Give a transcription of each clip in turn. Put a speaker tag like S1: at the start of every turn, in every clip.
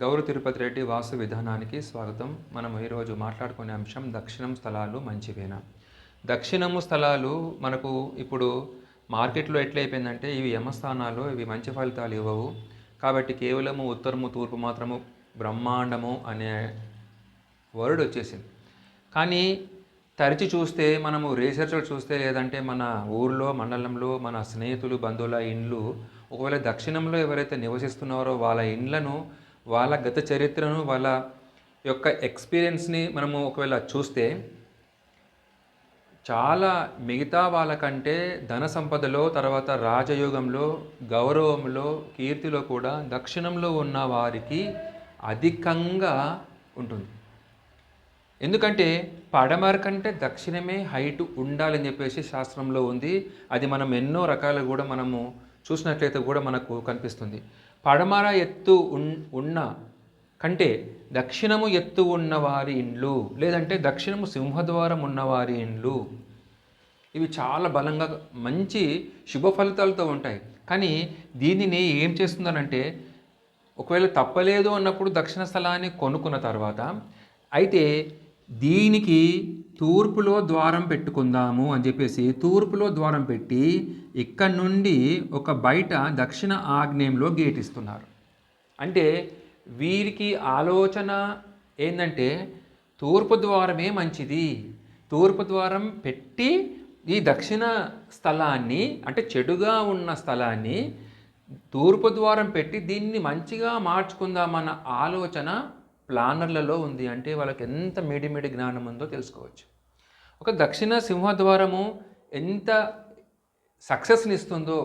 S1: గౌరవ తిరుపతి రెడ్డి వాసు విధానానికి స్వాగతం. మనం ఈరోజు మాట్లాడుకునే అంశం దక్షిణం స్థలాలు మంచివేనా? దక్షిణము స్థలాలు మనకు ఇప్పుడు మార్కెట్లో ఎట్లయిపోయిందంటే ఇవి యమస్థానాలు ఇవి మంచి ఫలితాలు ఇవ్వవు. కాబట్టి కేవలము ఉత్తరము తూర్పు మాత్రము బ్రహ్మాండము అనే వర్డ్ వచ్చేసింది. కానీ తరిచి చూస్తే మనము రీసెర్చ్లో చూస్తే లేదంటే మన ఊర్లో మండలంలో మన స్నేహితులు బంధువుల ఇండ్లు ఒకవేళ దక్షిణంలో ఎవరైతే నివసిస్తున్నారో వాళ్ళ ఇండ్లను వాళ్ళ గత చరిత్రను వాళ్ళ యొక్క ఎక్స్పీరియన్స్ని మనము ఒకవేళ చూస్తే చాలా మిగతా వాళ్ళకంటే ధన సంపదలో తర్వాత రాజయోగంలో గౌరవంలో కీర్తిలో కూడా దక్షిణంలో ఉన్న వారికి అధికంగా ఉంటుంది. ఎందుకంటే పడమర కంటే దక్షిణమే హైట్ ఉండాలని చెప్పేసి శాస్త్రంలో ఉంది. అది మనం ఎన్నో రకాలు కూడా మనము చూసినట్లయితే కూడా మనకు కనిపిస్తుంది. పడమర ఎత్తు ఉన్ ఉన్న కంటే దక్షిణము ఎత్తు ఉన్న వారి ఇండ్లు లేదంటే దక్షిణము సింహద్వారం ఉన్నవారి ఇండ్లు ఇవి చాలా బలంగా మంచి శుభ ఫలితాలతో ఉంటాయి. కానీ దీనిని ఏం చేస్తుందనంటే ఒకవేళ తప్పలేదు అన్నప్పుడు దక్షిణ స్థలాన్ని కొనుక్కున్న తర్వాత అయితే దీనికి తూర్పులో ద్వారం పెట్టుకుందాము అని చెప్పేసి తూర్పులో ద్వారం పెట్టి ఇక్కడ నుండి ఒక బయట దక్షిణ ఆగ్నేయంలో గేట్ ఇస్తున్నారు. అంటే వీరికి ఆలోచన ఏంటంటే తూర్పు ద్వారమే మంచిది. తూర్పు ద్వారం పెట్టి ఈ దక్షిణ స్థలాన్ని అంటే చెడుగా ఉన్న స్థలాన్ని తూర్పు ద్వారం పెట్టి దీన్ని మంచిగా మార్చుకుందామన్న ఆలోచన ప్లానర్లలో ఉంది అంటే వాళ్ళకి ఎంత మీడిమిడి జ్ఞానం ఉందో తెలుసుకోవచ్చు. ఒక దక్షిణ సింహద్వారము ఎంత సక్సెస్ని ఇస్తుందో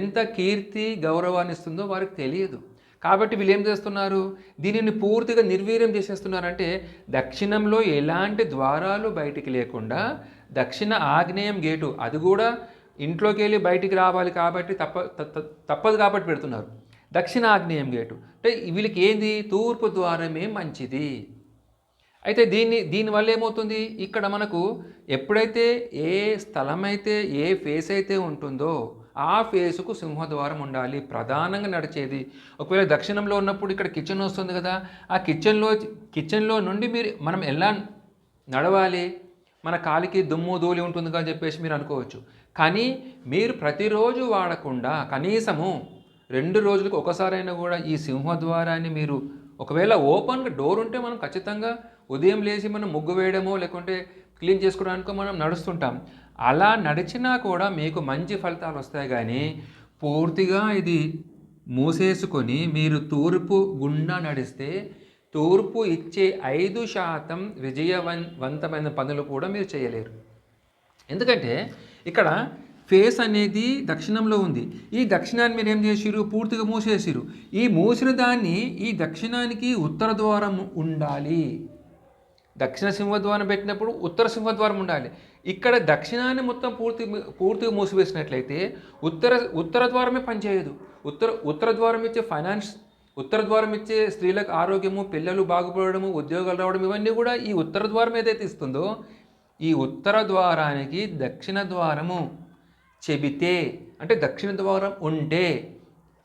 S1: ఎంత కీర్తి గౌరవాన్ని ఇస్తుందో వారికి తెలియదు. కాబట్టి వీళ్ళు ఏం చేస్తున్నారు? దీనిని పూర్తిగా నిర్వీర్యం చేసేస్తున్నారంటే దక్షిణంలో ఎలాంటి ద్వారాలు బయటికి లేకుండా దక్షిణ ఆగ్నేయం గేటు అది కూడా ఇంట్లోకి వెళ్ళి బయటికి రావాలి కాబట్టి తప్ప తప్పదు కాబట్టి పెడుతున్నారు. దక్షిణ ఆగ్నేయం గేటు. అంటే వీళ్ళకి ఏంది తూర్పు ద్వారమే మంచిది. అయితే దీన్ని దీనివల్ల ఏమవుతుంది? ఇక్కడ మనకు ఎప్పుడైతే ఏ స్థలం అయితే ఏ ఫేస్ అయితే ఉంటుందో ఆ ఫేసుకు సింహద్వారం ఉండాలి. ప్రధానంగా నడిచేది. ఒకవేళ దక్షిణంలో ఉన్నప్పుడు ఇక్కడ కిచెన్ వస్తుంది కదా ఆ కిచెన్లో కిచెన్లో నుండి మీరు మనం ఎలా నడవాలి? మన కాలికి దుమ్ము ధూళి ఉంటుంది అని చెప్పేసి మీరు అనుకోవచ్చు. కానీ మీరు ప్రతిరోజు వాడకుండా కనీసము రెండు రోజులకు ఒకసారైనా కూడా ఈ సింహద్వారాన్ని మీరు ఒకవేళ ఓపెన్గా డోర్ ఉంటే మనం ఖచ్చితంగా ఉదయం లేచి మనం ముగ్గు వేయడమో లేకుంటే క్లీన్ చేసుకోవడానికో మనం నడుస్తుంటాం. అలా నడిచినా కూడా మీకు మంచి ఫలితాలు వస్తాయి కానీ పూర్తిగా ఇది మూసేసుకొని మీరు తూర్పు గుండా నడిస్తే తూర్పు ఇచ్చే ఐదు శాతం విజయవంతమైన పనులు కూడా మీరు చేయలేరు. ఎందుకంటే ఇక్కడ ఫేస్ అనేది దక్షిణంలో ఉంది. ఈ దక్షిణాన్ని మీరు ఏం చేసిరు పూర్తిగా మూసేసిరు ఈ మూసిన దాన్ని ఈ దక్షిణానికి ఉత్తర ద్వారం ఉండాలి. దక్షిణ సింహద్వారం పెట్టినప్పుడు ఉత్తర సింహద్వారం ఉండాలి. ఇక్కడ దక్షిణాన్ని మొత్తం పూర్తి పూర్తిగా మూసివేసినట్లయితే ఉత్తర ఉత్తర ద్వారమే పనిచేయదు. ఉత్తర ఉత్తర ద్వారం ఇచ్చే ఫైనాన్స్ ఉత్తర ద్వారం ఇచ్చే స్త్రీలకు ఆరోగ్యము పిల్లలు బాగుపడము ఉద్యోగాలు రావడం ఇవన్నీ కూడా ఈ ఉత్తర ద్వారం ఏదైతే ఇస్తుందో ఈ ఉత్తర ద్వారానికి దక్షిణ ద్వారము. చెబితే అంటే దక్షిణ ద్వారం ఉంటే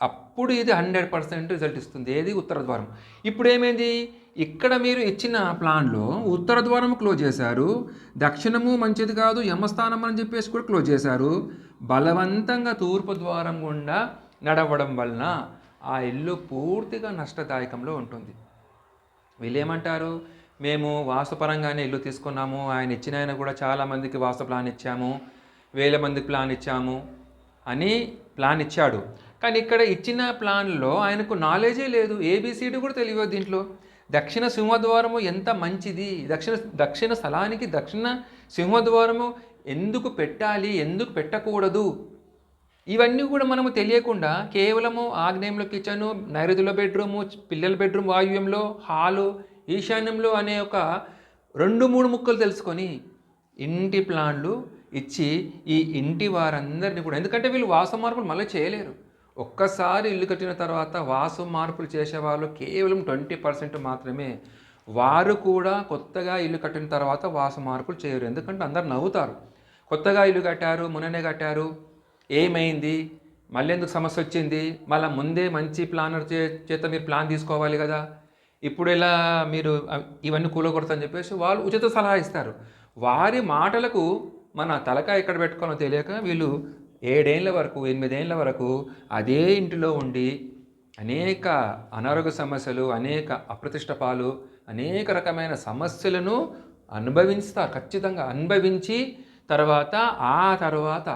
S1: అప్పుడు ఇది హండ్రెడ్ పర్సెంట్ రిజల్ట్ ఇస్తుంది. ఏది? ఉత్తర ద్వారం. ఇప్పుడు ఏమైంది ఇక్కడ మీరు ఇచ్చిన ప్లాన్లో ఉత్తర ద్వారం క్లోజ్ చేశారు. దక్షిణము మంచిది కాదు యమస్థానం అని చెప్పేసి కూడా క్లోజ్ చేశారు. బలవంతంగా తూర్పు ద్వారం గుండా నడవడం వలన ఆ ఇల్లు పూర్తిగా నష్టదాయకంలో ఉంటుంది. వీళ్ళు ఏమంటారు మేము వాస్తుపరంగానే ఇల్లు తీసుకున్నాము. ఆయన ఇచ్చిన ఆయన కూడా చాలా మందికి వాస్తు ప్లాన్ ఇచ్చాము. వేల మందికి ప్లాన్ ఇచ్చాము అని ప్లాన్ ఇచ్చాడు. కానీ ఇక్కడ ఇచ్చిన ప్లాన్లో ఆయనకు నాలెడ్జే లేదు. ఏబిసిడి కూడా తెలియదు దీంట్లో. దక్షిణ సింహద్వారము ఎంత మంచిది? దక్షిణ దక్షిణ స్థలానికి దక్షిణ సింహద్వారము ఎందుకు పెట్టాలి? ఎందుకు పెట్టకూడదు? ఇవన్నీ కూడా మనము తెలియకుండా కేవలము ఆగ్నేయంలో కిచెను నైరుతిలో బెడ్రూము పిల్లల బెడ్రూమ్ వాయువ్యంలో హాలు ఈశాన్యంలో అనే ఒక రెండు మూడు ముక్కలు తెలుసుకొని ఇంటి ప్లాన్లు ఇచ్చి ఈ ఇంటి వారందరినీ కూడా ఎందుకంటే వీళ్ళు వాస మార్పులు మళ్ళీ చేయలేరు. ఒక్కసారి ఇల్లు కట్టిన తర్వాత వాసు మార్పులు చేసేవాళ్ళు కేవలం ట్వంటీ పర్సెంట్ మాత్రమే. వారు కూడా కొత్తగా ఇల్లు కట్టిన తర్వాత వాసు మార్పులు చేయరు ఎందుకంటే అందరు నవ్వుతారు. కొత్తగా ఇల్లు కట్టారు ముననే కట్టారు ఏమైంది? మళ్ళీ ఎందుకు సమస్య వచ్చింది? మళ్ళీ ముందే మంచి ప్లానర్ చే చేత మీరు ప్లాన్ తీసుకోవాలి కదా. ఇప్పుడు ఇలా మీరు ఇవన్నీ కూలగొడతా అని చెప్పేసి వాళ్ళు ఉచిత సలహా ఇస్తారు. వారి మాటలకు మన తలక ఎక్కడ పెట్టుకోవాలో తెలియక వీళ్ళు ఏడేళ్ళ వరకు ఎనిమిదేళ్ళ వరకు అదే ఇంటిలో ఉండి అనేక అనారోగ్య సమస్యలు అనేక అప్రతిష్ట పాలు అనేక రకమైన సమస్యలను అనుభవిస్తారు ఖచ్చితంగా అనుభవించి తర్వాత ఆ తర్వాత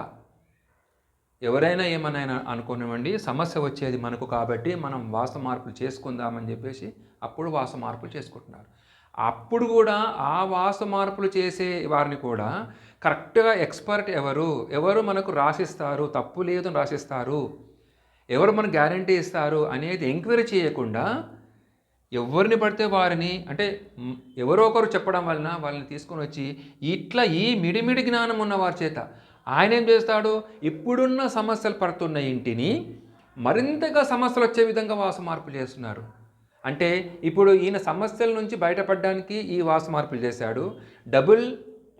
S1: ఎవరైనా ఏమన్నా అనుకునివ్వండి సమస్య వచ్చేది మనకు కాబట్టి మనం వాస మార్పులు చేసుకుందామని చెప్పేసి అప్పుడు వాస మార్పులు చేసుకుంటున్నారు. అప్పుడు కూడా ఆ వాస మార్పులు చేసే వారిని కూడా కరెక్ట్గా ఎక్స్పర్ట్ ఎవరు? ఎవరు మనకు రాసిస్తారు? తప్పు లేదు అని రాసిస్తారు. ఎవరు మనకు గ్యారంటీ ఇస్తారు అనేది ఎంక్వైరీ చేయకుండా ఎవరిని పడితే వారిని అంటే ఎవరో ఒకరు చెప్పడం వలన వాళ్ళని తీసుకొని వచ్చి ఇట్లా ఈ మిడిమిడి జ్ఞానం ఉన్న వారి చేత ఆయన ఏం చేస్తాడు? ఇప్పుడున్న సమస్యలు పడుతున్న ఇంటిని మరింతగా సమస్యలు వచ్చే విధంగా వాస మార్పులు చేస్తున్నారు. అంటే ఇప్పుడు ఈయన సమస్యల నుంచి బయటపడడానికి ఈ వాస మార్పులు చేశాడు. డబుల్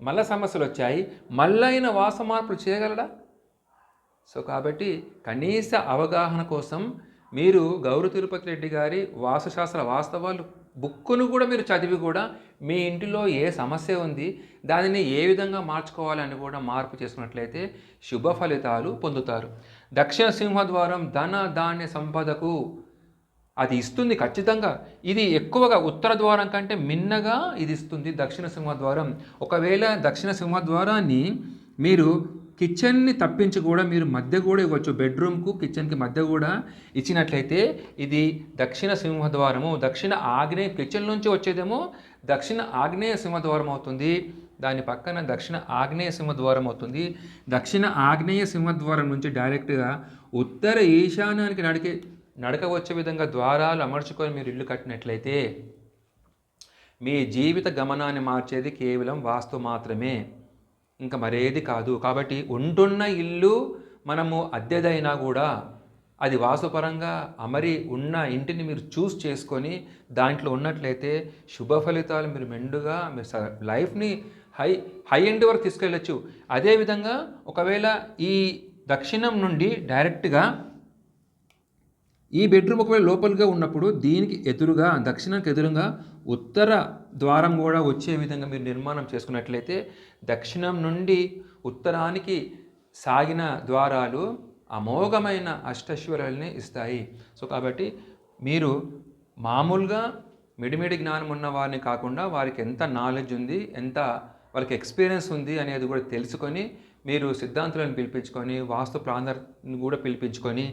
S1: మళ్ళా సమస్యలు వచ్చాయి. మళ్ళైన వాస మార్పులు చేయగలడా? సో కాబట్టి కనీస అవగాహన కోసం మీరు గౌరవ తిరుపతి రెడ్డి గారి వాస్తుశాస్త్ర వాస్తవాలు బుక్కును కూడా మీరు చదివి కూడా మీ ఇంటిలో ఏ సమస్య ఉంది దానిని ఏ విధంగా మార్చుకోవాలని కూడా మార్పు చేసుకున్నట్లయితే శుభ ఫలితాలు పొందుతారు. దక్షిణ సింహద్వారం ధన ధాన్య సంపదకు అది ఇస్తుంది ఖచ్చితంగా. ఇది ఎక్కువగా ఉత్తర ద్వారం కంటే మిన్నగా ఇది ఇస్తుంది దక్షిణ సింహద్వారం. ఒకవేళ దక్షిణ సింహద్వారాన్ని మీరు కిచెన్ని తప్పించి కూడా మీరు మధ్య కూడా ఇవ్వచ్చు. బెడ్రూమ్కు కిచెన్కి మధ్య కూడా ఇచ్చినట్లయితే ఇది దక్షిణ సింహద్వారము. దక్షిణ ఆగ్నేయ కిచెన్ నుంచి వచ్చేదేమో దక్షిణ ఆగ్నేయ సింహద్వారం అవుతుంది. దాని పక్కన దక్షిణ ఆగ్నేయ సింహద్వారం అవుతుంది. దక్షిణ ఆగ్నేయ సింహద్వారం నుంచి డైరెక్ట్గా ఉత్తర ఈశాన్యానికి నడికే నడక వచ్చే విధంగా ద్వారాలు అమర్చుకొని మీరు ఇల్లు కట్టినట్లయితే మీ జీవిత గమనాన్ని మార్చేది కేవలం వాస్తు మాత్రమే. ఇంకా మరేది కాదు. కాబట్టి ఉంటున్న ఇల్లు మనము అద్దెదైనా కూడా అది వాస్తుపరంగా అమరి ఉన్న ఇంటిని మీరు చూస్ చేసుకొని దాంట్లో ఉన్నట్లయితే శుభ ఫలితాలు మీరు మెండుగా మీరు స- లైఫ్ని హై హై ఎండ్ వరకు తీసుకెళ్ళచ్చు. అదేవిధంగా ఒకవేళ ఈ దక్షిణం నుండి డైరెక్ట్గా ఈ బెడ్రూమ్ ఒకవేళ లోపలిగా ఉన్నప్పుడు దీనికి ఎదురుగా దక్షిణానికి ఎదురుగా ఉత్తర ద్వారం కూడా వచ్చే విధంగా మీరు నిర్మాణం చేసుకున్నట్లయితే దక్షిణం నుండి ఉత్తరానికి సాగిన ద్వారాలు అమోఘమైన అష్టశ్వరాలని ఇస్తాయి. సో కాబట్టి మీరు మామూలుగా మిడిమిడి జ్ఞానం ఉన్న వారిని కాకుండా వారికి ఎంత నాలెడ్జ్ ఉంది ఎంత వాళ్ళకి ఎక్స్పీరియన్స్ ఉంది అనేది కూడా తెలుసుకొని మీరు సిద్ధాంతులను పిలిపించుకొని వాస్తు ప్రాంతాన్ని కూడా పిలిపించుకొని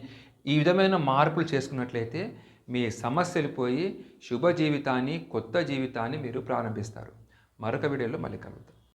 S1: ఈ విధమైన మార్పులు చేసుకున్నట్లయితే మీ సమస్యలు పోయి శుభ జీవితాన్ని కొత్త జీవితాన్ని మీరు ప్రారంభిస్తారు. మరొక వీడియోలో మళ్ళీ కలుగుతాం